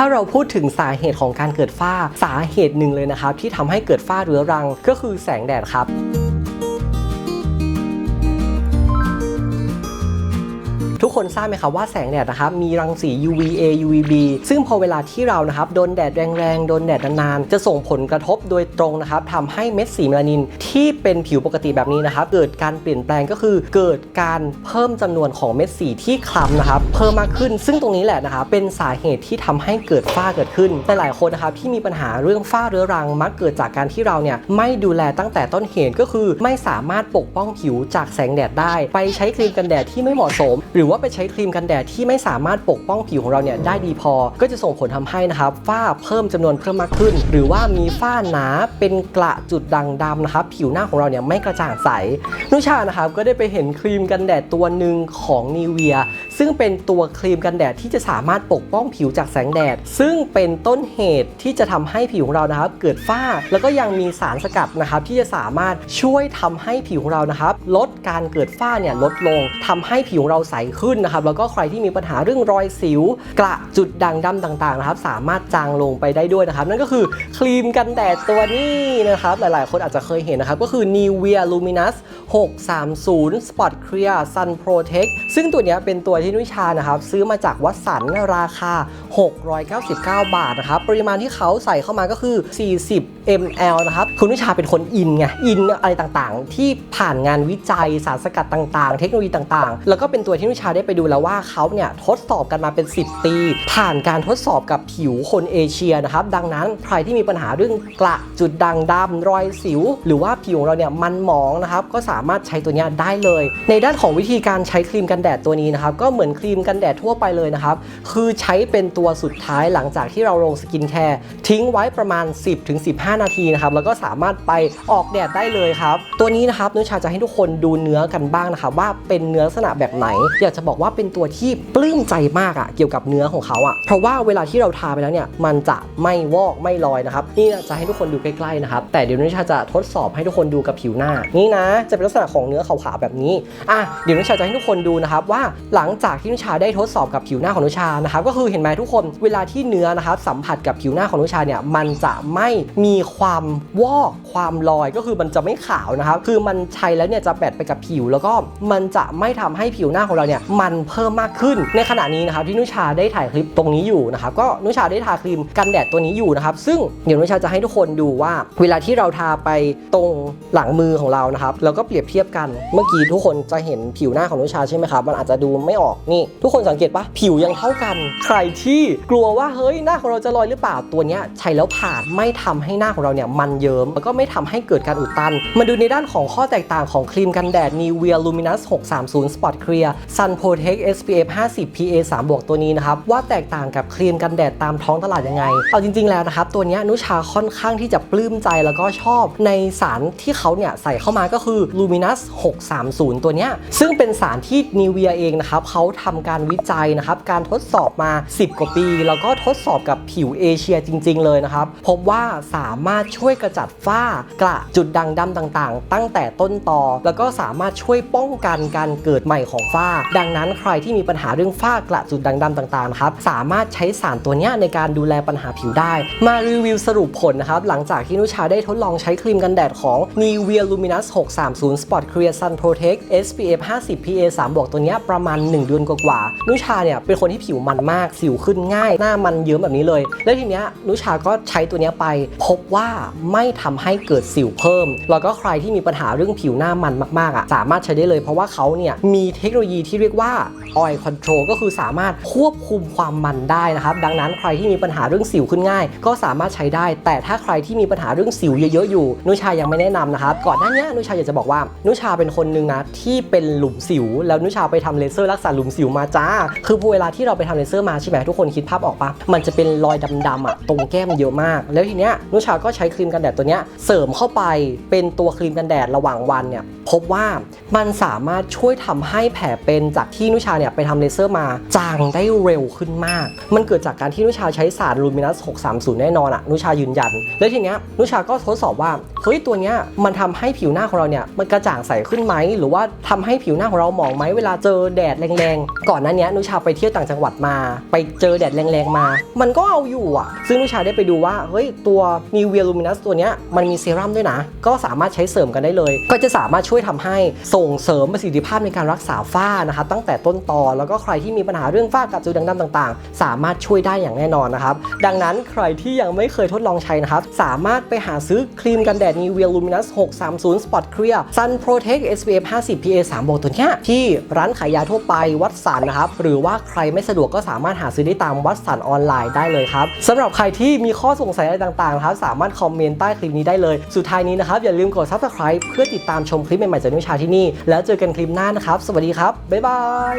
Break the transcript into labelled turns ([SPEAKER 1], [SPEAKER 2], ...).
[SPEAKER 1] ถ้าเราพูดถึงสาเหตุของการเกิดฝ้าสาเหตุหนึ่งเลยนะครับ ที่ทำให้เกิดฝ้าเรื้อรังก็คือแสงแดดครับ คนทราบไหมครับว่าแสงแดดนะครับมีรังสี UVA UVB ซึ่งพอเวลาที่เรานะครับโดนแดดแรงๆ โดนแดดนานๆ จะส่งผลกระทบโดยตรงนะครับทำให้เม็ดสีเมลานินที่เป็นผิวปกติแบบนี้นะครับ เกิดการเปลี่ยนแปลงก็คือเกิดการเพิ่มจำนวนของเม็ดสีที่คล้ำนะครับ เพิ่มมากขึ้น ซึ่งตรงนี้แหละนะครับเป็นสาเหตุที่ทำให้เกิดฝ้าเกิดขึ้นแต่หลายคนนะครับที่มีปัญหาเรื่องฝ้าเรื้อรังมักเกิดจากการที่เราเนี่ยไม่ดูแลตั้งแต่ต้นเหตุก็คือ ไม่สามารถปกป้องผิวจากแสงแดดได้ ไปใช้ครีมกันแดดที่ไม่เหมาะสม หรือว่าไปใช้ครีมกันแดดที่ไม่สามารถปกป้องผิวของเราเนี่ยได้ดีพอ ก็จะส่งผลทำให้นะครับฝ้าเพิ่มจำนวนเพิ่มมากขึ้น หรือว่ามีฝ้าหนาเป็นกระจุดด่างดำนะครับผิวหน้าของเราเนี่ยไม่กระจ่างใส นุชานะครับก็ได้ไปเห็นครีมกันแดดตัวหนึ่งของนีเวียซึ่งเป็นตัวครีมกันแดดที่จะสามารถปกป้องผิวจากแสงแดด ซึ่งเป็นต้นเหตุที่จะทำให้ผิวของเรานะครับ เกิดฝ้า แล้วก็ยังมีสารสกัดนะครับ ที่จะสามารถช่วยทำให้ผิวของเรานะครับ ลดการเกิดฝ้าเนี่ยลดลงทำให้ผิวของเราใสขึ้นนะครับแล้วก็ใครที่มีปัญหาเรื่องรอยสิว กระจุดด่างดำต่างๆนะครับสามารถจางลงไปได้ด้วยนะครับ นั่นก็คือครีมกันแดดตัวนี้นะครับหลายๆ คนอาจจะเคยเห็นนะครับก็คือ Nivea Luminous 630 Spot Clear Sun Protect ซึ่งตัวนี้เป็นตัวที่นุชานะครับซื้อมาจากวัดสันราคา 699 บาทนะครับปริมาณที่เขาใส่เข้ามาก็คือ 40 ml นะครับคุณนุชาเป็นคนอินไงอินอะไรต่างๆ ที่ผ่านงานวิจัยสารสกัดต่างๆ เทคโนโลยีต่างๆ แล้วก็เป็นตัวที่นุชาได้ไปดูแล้วว่าเขาเนี่ยทดสอบกันมาเป็น 10 ปี ผ่านการทดสอบกับผิวคนเอเชียนะครับ ดังนั้นใครที่มีปัญหาเรื่องกระจุดด่างดำรอยสิว หรือว่าผิวของเราเนี่ยมันหมองนะครับ ก็สามารถใช้ตัวนี้ได้เลย ในด้านของวิธีการใช้ครีมกันแดดตัวนี้นะครับ ก็เหมือนครีมกันแดดทั่วไปเลยนะครับ คือใช้เป็นตัวสุดท้ายหลังจากที่เราลงสกินแคร์ทิ้งไว้ประมาณ 10-15 นาทีนะครับ แล้วก็สามารถไปออกแดดได้เลยครับ ตัวนี้นะครับนุชาจะให้ทุกคนดูเนื้อกันบ้างนะครับว่าเป็นเนื้อลักษณะแบบไหน อยากจะบอกว่าเป็นตัวที่ปลื้มใจมากอะเกี่ยวกับเนื้อของเขาอะเพราะว่าเวลาที่เราทาไปแล้วเนี่ยมันจะไม่วอกไม่ลอยนะครับนี่จะให้ทุกคนดูใกล้ๆนะครับแต่เดี๋ยวนุชาจะทดสอบให้ทุกคนดูกับผิวหน้า นี่นะ จะเป็นลักษณะของเนื้อขาวๆแบบนี้อะเดี๋ยวนุชาจะให้ทุกคนดูนะครับว่าหลังจากที่นุชาได้ทดสอบกับผิวหน้าของนุชานะครับก็คือเห็นไหมทุกคนเวลาที่เนื้อนะครับสัมผัสกับผิวหน้าของนุชาเนี่ยมันจะไม่มีความวอกความลอยก็คือมันจะไม่ขาวนะครับคือมันใช้แล้วเนี่ยจะแบดไปกับผิว แล้วก็มันจะไม่ทำให้ผิวหน้าของเราเนี่ยมันเพิ่มมากขึ้น ในขณะนี้นะครับที่นุชาได้ถ่ายคลิปตรงนี้อยู่นะครับก็นุชาได้ทาครีมกันแดดตัวนี้อยู่นะครับซึ่งเดี๋ยวนุชาจะให้ทุกคนดูว่า เวลาที่เราทาไปตรงหลังมือของเรานะครับแล้วก็เปรียบเทียบกันเมื่อกี้ทุกคนจะเห็นผิวหน้าของนุชาใช่ไหมครับมันอาจจะดูไม่ออกนี่ ทุกคนสังเกตปะผิวยังเท่ากัน ใครที่กลัวว่าเฮ้ยหน้าของเราจะลอยหรือเปล่าตัวนี้ใช้แล้วผ่านไม่ทำให้หน้าของเราเนี่ยมันเยิ้มแล้วก็ไม่ทำให้เกิดการอุดตัน มาดูในด้านของข้อแตกต่างของครีมกันแดด Nivea Luminous 630 Spot Clear Sun Protect SPF 50 PA 3 บวกตัวนี้นะครับ ว่าแตกต่างกับครีมกันแดดตามท้องตลาดยังไง เอาจริง ๆ แล้วนะครับ ตัวนี้นุชาค่อนข้างที่จะปลื้มใจแล้วก็ชอบในสารที่เขาเนี่ยใส่เข้ามาก็คือ Luminous 630 ตัวนี้ซึ่งเป็นสารที่ Nivea เองนะครับเขาทำการวิจัยนะครับการทดสอบมา 10 กว่าปี แล้วก็ทดสอบกับผิวเอเชียจริง ๆ เลยนะครับพบว่าสามารถช่วยกระจัดฝ้ากระจุดด่างดำต่างๆ ตั้งแต่ต้นตอแล้วก็สามารถช่วยป้องกันการเกิดใหม่ของฝ้าดังนั้นั้นใครที่มีปัญหาเรื่องฝ้ากระจุดด่างดำต่างๆนะครับสามารถใช้สารตัวนี้ในการดูแลปัญหาผิวได้ มารีวิวสรุปผลนะครับหลังจากที่นุชาได้ทดลองใช้ครีมกันแดดของ Nivea Luminous 630 Spot Clear Sun Protect SPF 50 PA 3บวกตัวนี้ประมาณ 1 เดือนกว่าๆนุชาเนี่ยเป็นคนที่ผิวมันมากสิวขึ้นง่าย หน้ามันเยิ้มแบบนี้เลย แล้วทีเนี้ยนุชาก็ใช้ตัวนี้ไป พบว่าไม่ทำให้เกิดสิวเพิ่ม แล้วก็ใครที่มีปัญหาเรื่องผิวหน้ามันมากๆอะสามารถใช้ได้เลยเพราะว่าเขาเนี่ยมีเทคโนโลยีที่เรียกว่า Oil Control ก็คือสามารถควบคุมความมันได้นะครับ ดังนั้นใครที่มีปัญหาเรื่องสิวขึ้นง่าย ก็สามารถใช้ได้ แต่ถ้าใครที่มีปัญหาเรื่องสิวเยอะๆอยู่ นุชายังไม่แนะนำนะครับ ก่อนหน้านี้นุชาอยากจะบอกว่า นุชาเป็นคนหนึ่งนะที่เป็นหลุมสิว แล้วนุชาไปทำเลเซอร์รักษาหลุมสิวมาจ้า คือพอเวลาที่เราไปทำเลเซอร์มาใช่ไหมทุกคนคิดภาพออกปะมันจะเป็นรอยดำๆอะตรงแก้มเยอะมาก แล้วทีเนี้ยนุชาก็ใช้ครีมกันแดดตัวเนี้ยเสริมเข้าไปเป็นตัวครีมกันแดดระหว่างวันเนี่ยพบว่ามันสามารถช่วยทำให้แผลเป็นจากทที่นุชาเนี่ยไปทำเลเซอร์มาจางได้เร็วขึ้นมาก มันเกิดจากการที่นุชาใช้สารลูมินัส 630 แน่นอนอะนุชายืนยัน แล้วทีเนี้ยนุชาก็ทดสอบว่าเฮ้ยตัวเนี้ยมันทำให้ผิวหน้าของเราเนี่ยมันกระจ่างใสขึ้นไหมหรือว่าทำให้ผิวหน้าของเราหมองไหมเวลาเจอแดดแรงๆก่อนหน้าเนี้ยนุชาไปเที่ยวต่างจังหวัดมา ไปเจอแดดแรงๆมา มันก็เอาอยู่อะซึ่งนุชาได้ไปดูว่าเฮ้ยตัว n i v e a Luminous ตัวเนี้ยมันมีเซรั่มด้วยนะ ก็สามารถใช้เสริมกันได้เลย ก็จะสามารถช่วยทำให้ส่งเสริมประสิทธิภาพในการรักษาฝ้านะคะตั้งแต่ต้นตอแล้วก็ใครที่มีปัญหาเรื่องฝ้ากับจุดด่างดำต่างๆ สามารถช่วยได้อย่างแน่นอนนะครับ ดังนั้นใครที่ยังไม่เคยทดลองใช้นะครับ สามารถไปหาซื้อครีมกันแดด Nivea Luminous 630 Spot Clear Sun Protect SPF 50 PA 3บวกตัวเนี้ยที่ร้านขายยาทั่วไปวัดสันนะครับ หรือว่าใครไม่สะดวกก็สามารถหาซื้อได้ตามวัดสันออนไลน์ได้เลยครับสำหรับใครที่มีข้อสงสัยอะไรต่างๆนะครับสามารถคอมเมนต์ใต้คลิปนี้ได้เลย สุดท้ายนี้นะครับ อย่าลืมกด Subscribe เพื่อติดตามชมคลิปใหม่ๆจากนิวชาที่นี่ แล้วเจอกันคลิปหน้านะครับ สวัสดีครับ บ๊ายบาย